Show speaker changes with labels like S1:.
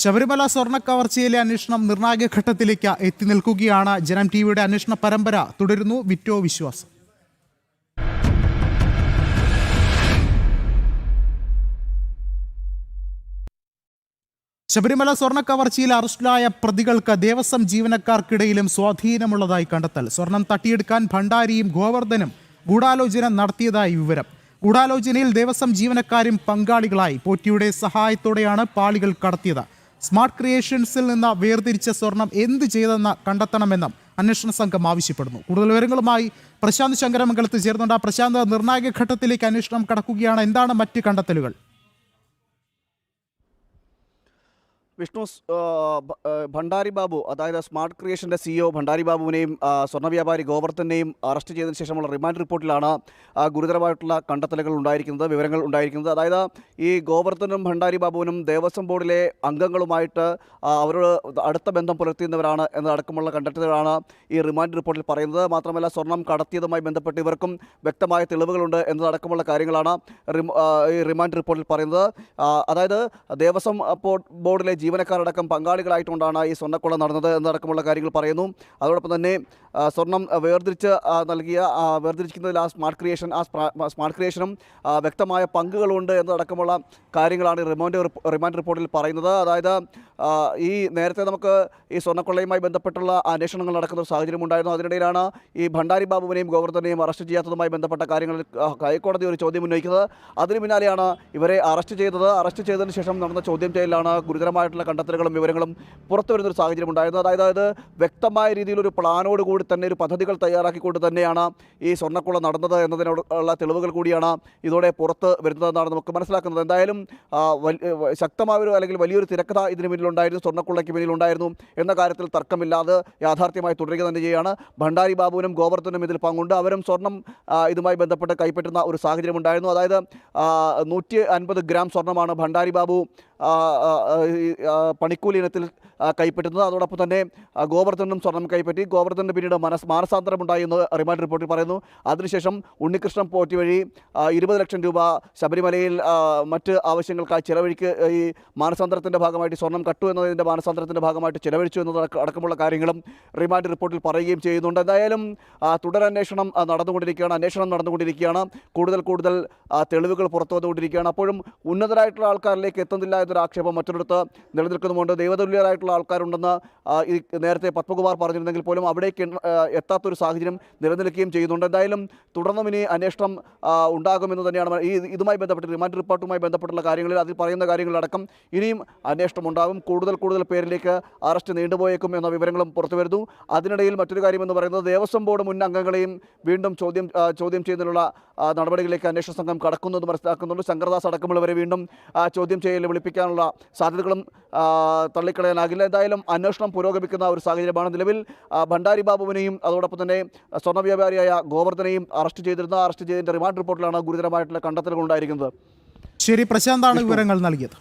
S1: ശബരിമല സ്വർണ കവർച്ചയിലെ അന്വേഷണം നിർണായക ഘട്ടത്തിലേക്ക് എത്തി നിൽക്കുകയാണ്. ജനം ടിവിയുടെ അന്വേഷണ പരമ്പര തുടരുന്നു. വിറ്റോ വിശ്വാസം. ശബരിമല സ്വർണ കവർച്ചയിൽ അറസ്റ്റിലായ പ്രതികൾക്ക് ദേവസ്വം ജീവനക്കാർക്കിടയിലും സ്വാധീനമുള്ളതായി കണ്ടെത്തൽ. സ്വർണം തട്ടിയെടുക്കാൻ ഭണ്ഡാരിയും ഗോവർദ്ധനും ഗൂഢാലോചന നടത്തിയതായി വിവരം. ഗൂഢാലോചനയിൽ ദേവസ്വം ജീവനക്കാരും പങ്കാളികളായി. പോറ്റിയുടെ സഹായത്തോടെയാണ് പാളികൾ കടത്തിയത്. സ്മാർട്ട് ക്രിയേഷൻസിൽ നിന്ന് വേർതിരിച്ച സ്വർണം എന്ത് ചെയ്തെന്ന് കണ്ടെത്തണമെന്നും അന്വേഷണ സംഘം ആവശ്യപ്പെടുന്നു. കൂടുതൽ വിവരങ്ങളുമായി പ്രശാന്ത് ശങ്കരമംഗലത്ത് ചേർന്നുണ്ട് ആ പ്രശാന്ത് നിർണായക ഘട്ടത്തിലേക്ക് അന്വേഷണം കടക്കുകയാണ്. എന്താണ് മറ്റ് കണ്ടെത്തലുകൾ?
S2: വിഷ്ണു ഭണ്ഡാരി ബാബു അതായത് സ്മാർട്ട് ക്രിയേഷന്റെ സിഇഒ ഭണ്ഡാരി ബാബുവിനെയും സ്വർണ വ്യാപാരി ഗോവർദ്ധനെയും അറസ്റ്റ് ചെയ്തതിനു ശേഷമുള്ള റിമാൻഡ് റിപ്പോർട്ടിലാണ് ഗുരുതരമായിട്ടുള്ള കണ്ടെത്തലുകൾ ഉണ്ടായിരിക്കുന്നത് വിവരങ്ങൾ ഉണ്ടായിരിക്കുന്നത്. അതായത് ഈ ഗോവർത്തനും ഭണ്ഡാരി ബാബുവിനും ദേവസ്വം ബോർഡിലെ അംഗങ്ങളുമായിട്ട് അവരോട് അടുത്ത ബന്ധം പുലർത്തിയുന്നവരാണ് എന്നതടക്കമുള്ള കണ്ടെത്തലുകളാണ് ഈ റിമാൻഡ് റിപ്പോർട്ടിൽ പറയുന്നത്. മാത്രമല്ല സ്വർണം കടത്തിയതുമായി ബന്ധപ്പെട്ട് ഇവർക്കും വ്യക്തമായ തെളിവുകളുണ്ട് എന്നതടക്കമുള്ള കാര്യങ്ങളാണ് ഈ റിമാൻഡ് റിപ്പോർട്ടിൽ പറയുന്നത്. അതായത് ദേവസ്വം ബോർഡിലെ ബോർഡിലെ ജീവനക്കാരടക്കം പങ്കാളികളായിട്ടുകൊണ്ടാണ് ഈ സ്വർണക്കൊള്ള നടന്നത് എന്നടക്കമുള്ള കാര്യങ്ങൾ പറയുന്നു. അതോടൊപ്പം തന്നെ സ്വർണം വേർതിരിച്ച് നൽകിയ വേർതിരിക്കുന്നതിൽ ആ സ്മാർട്ട് ക്രിയേഷൻ ആ സ്മാർട്ട് ക്രിയേഷനും വ്യക്തമായ പങ്കുകളുണ്ട് എന്നതടക്കമുള്ള കാര്യങ്ങളാണ് റിമാൻഡ് റിമാൻഡ് റിപ്പോർട്ടിൽ പറയുന്നത്. അതായത് ഈ നേരത്തെ നമുക്ക് ഈ സ്വർണക്കൊള്ളയുമായി ബന്ധപ്പെട്ടുള്ള അന്വേഷണങ്ങൾ നടക്കുന്ന ഒരു സാഹചര്യം ഉണ്ടായിരുന്നു. അതിനിടയിലാണ് ഈ ഭണ്ഡാരി ബാബുവിനെയും ഗോവർദ്ധനെയും അറസ്റ്റ് ചെയ്യാത്തതുമായി ബന്ധപ്പെട്ട കാര്യങ്ങളിൽ ഹൈക്കോടതി ഒരു ചോദ്യം ഉന്നയിക്കുന്നത്. അതിന് പിന്നാലെയാണ് ഇവരെ അറസ്റ്റ് ചെയ്തത്. അറസ്റ്റ് ചെയ്തതിന് ശേഷം നടന്ന ചോദ്യം ചെയ്യലാണ് ഗുരുതരമായിട്ടുള്ള കണ്ടെത്തലുകളും വിവരങ്ങളും പുറത്തു വരുന്ന ഒരു സാഹചര്യം ഉണ്ടായിരുന്നത്. അതായത് അത് വ്യക്തമായ രീതിയിലൊരു ഒരു പ്ലാനോട് കൂടി തന്നെ ഒരു പദ്ധതികൾ തയ്യാറാക്കിക്കൊണ്ട് തന്നെയാണ് ഈ സ്വർണക്കുള നടന്നത് എന്നതിനുള്ള തെളിവുകൾ കൂടിയാണ് ഇതോടെ പുറത്ത് വരുന്നതെന്നാണ് നമുക്ക് മനസ്സിലാക്കുന്നത്. എന്തായാലും ആ, വൽ- ഏ, വ- ശക്തമായ ഒരു അല്ലെങ്കിൽ വലിയൊരു തിരക്കഥ ഇതിന് പിന്നിലുണ്ടായിരുന്നു സ്വർണക്കുള്ളയ്ക്ക് പിന്നിലുണ്ടായിരുന്നു എന്ന കാര്യത്തിൽ തർക്കമില്ലാതെ യാഥാർത്ഥ്യമായി തുടരുക തന്നെ ചെയ്യുകയാണ്. ഭണ്ഡാരി ബാബുവിനും ഗോവർദ്ധനും ഇതിൽ പങ്കുണ്ട്. അവരും സ്വർണം ഇതുമായി ബന്ധപ്പെട്ട് കൈപ്പറ്റുന്ന ഒരു സാഹചര്യം ഉണ്ടായിരുന്നു. അതായത് നൂറ്റി ഗ്രാം സ്വർണമാണ് ഭണ്ഡാരി ബാബു പണിക്കൂലി ഇനത്തിൽ കൈപ്പറ്റുന്നത്. അതോടൊപ്പം തന്നെ ഗോവർദ്ധനും സ്വർണം കൈപ്പറ്റി. ഗോവർദ്ധന് പിന്നീട് മനസ് മാനസാന്തരമുണ്ടായി എന്ന് റിമാൻഡ് റിപ്പോർട്ടിൽ പറയുന്നു. അതിനുശേഷം ഉണ്ണികൃഷ്ണൻ പോറ്റി വഴി ഇരുപത് ലക്ഷം രൂപ ശബരിമലയിൽ മറ്റ് ആവശ്യങ്ങൾക്കായി ചിലവഴിക്ക് ഈ മാനസാന്തരത്തിന്റെ ഭാഗമായിട്ട് സ്വർണം കട്ടു എന്നതിന്റെ മാനസാന്തരത്തിന്റെ ഭാഗമായിട്ട് ചിലവഴിച്ചു എന്നത് അടക്കമുള്ള കാര്യങ്ങളും റിമാൻഡ് റിപ്പോർട്ടിൽ പറയുകയും ചെയ്യുന്നുണ്ട്. എന്തായാലും തുടരന്വേഷണം നടന്നുകൊണ്ടിരിക്കുകയാണ്. അന്വേഷണം നടന്നുകൊണ്ടിരിക്കുകയാണ്. കൂടുതൽ കൂടുതൽ തെളിവുകൾ പുറത്തു വന്നുകൊണ്ടിരിക്കുകയാണ്. അപ്പോഴും ഉന്നതരായിട്ടുള്ള ആൾക്കാരിലേക്ക് എത്തുന്നില്ല എന്നൊരു ആക്ഷേപം മറ്റൊരിടത്ത് നിലനിൽക്കുന്നുമുണ്ട്. ദൈവതുല്യരായിട്ടുള്ള ആൾക്കാരുണ്ടെന്ന് ഈ നേരത്തെ പത്മകുമാർ പറഞ്ഞിരുന്നെങ്കിൽ പോലും അവിടേക്ക് എത്താത്തൊരു സാഹചര്യം നിലനിൽക്കുകയും ചെയ്യുന്നുണ്ട്. എന്തായാലും തുടർന്നും ഇനി അന്വേഷണം ഉണ്ടാകുമെന്ന് തന്നെയാണ് ഈ ഇതുമായി ബന്ധപ്പെട്ട് റിമാൻഡ് റിപ്പോർട്ടുമായി ബന്ധപ്പെട്ടുള്ള കാര്യങ്ങളിൽ അതിൽ പറയുന്ന കാര്യങ്ങളടക്കം ഇനിയും അന്വേഷണം ഉണ്ടാകും. കൂടുതൽ കൂടുതൽ പേരിലേക്ക് അറസ്റ്റ് നീണ്ടുപോയേക്കും എന്ന വിവരങ്ങളും പുറത്തുവരുന്നു അതിനിടയിൽ മറ്റൊരു കാര്യമെന്ന് പറയുന്നത് ദേവസ്വം ബോർഡ് മുൻ അംഗങ്ങളെയും വീണ്ടും ചോദ്യം ചോദ്യം ചെയ്യുന്നതിനുള്ള നടപടികളിലേക്ക് അന്വേഷണ സംഘം കടക്കുന്നത് മനസ്സിലാക്കുന്നുണ്ട്. ശങ്കർദാസ് അടക്കമുള്ളവരെ വീണ്ടും ചോദ്യം ചെയ്യൽ വിളിപ്പിക്കാനുള്ള സാധ്യതകളും ആ, എന്തായാലും അന്വേഷണം പുരോഗമിക്കുന്ന ഒരു സാഹചര്യമാണ് നിലവിൽ. ഭണ്ഡാരി ബാബുവിനെയും അതോടൊപ്പം തന്നെ സ്വർണ വ്യാപാരിയായ ഗോവർദ്ധനെയും അറസ്റ്റ് ചെയ്തിരുന്ന അറസ്റ്റ് ചെയ്തതിന്റെ റിമാൻഡ് റിപ്പോർട്ടിലാണ് ഗുരുതരമായിട്ടുള്ള കണ്ടെത്തലുകൾ ഉണ്ടായിരിക്കുന്നത്.
S1: ശരി പ്രശാന്താണ് വിവരങ്ങൾ നൽകിയത്.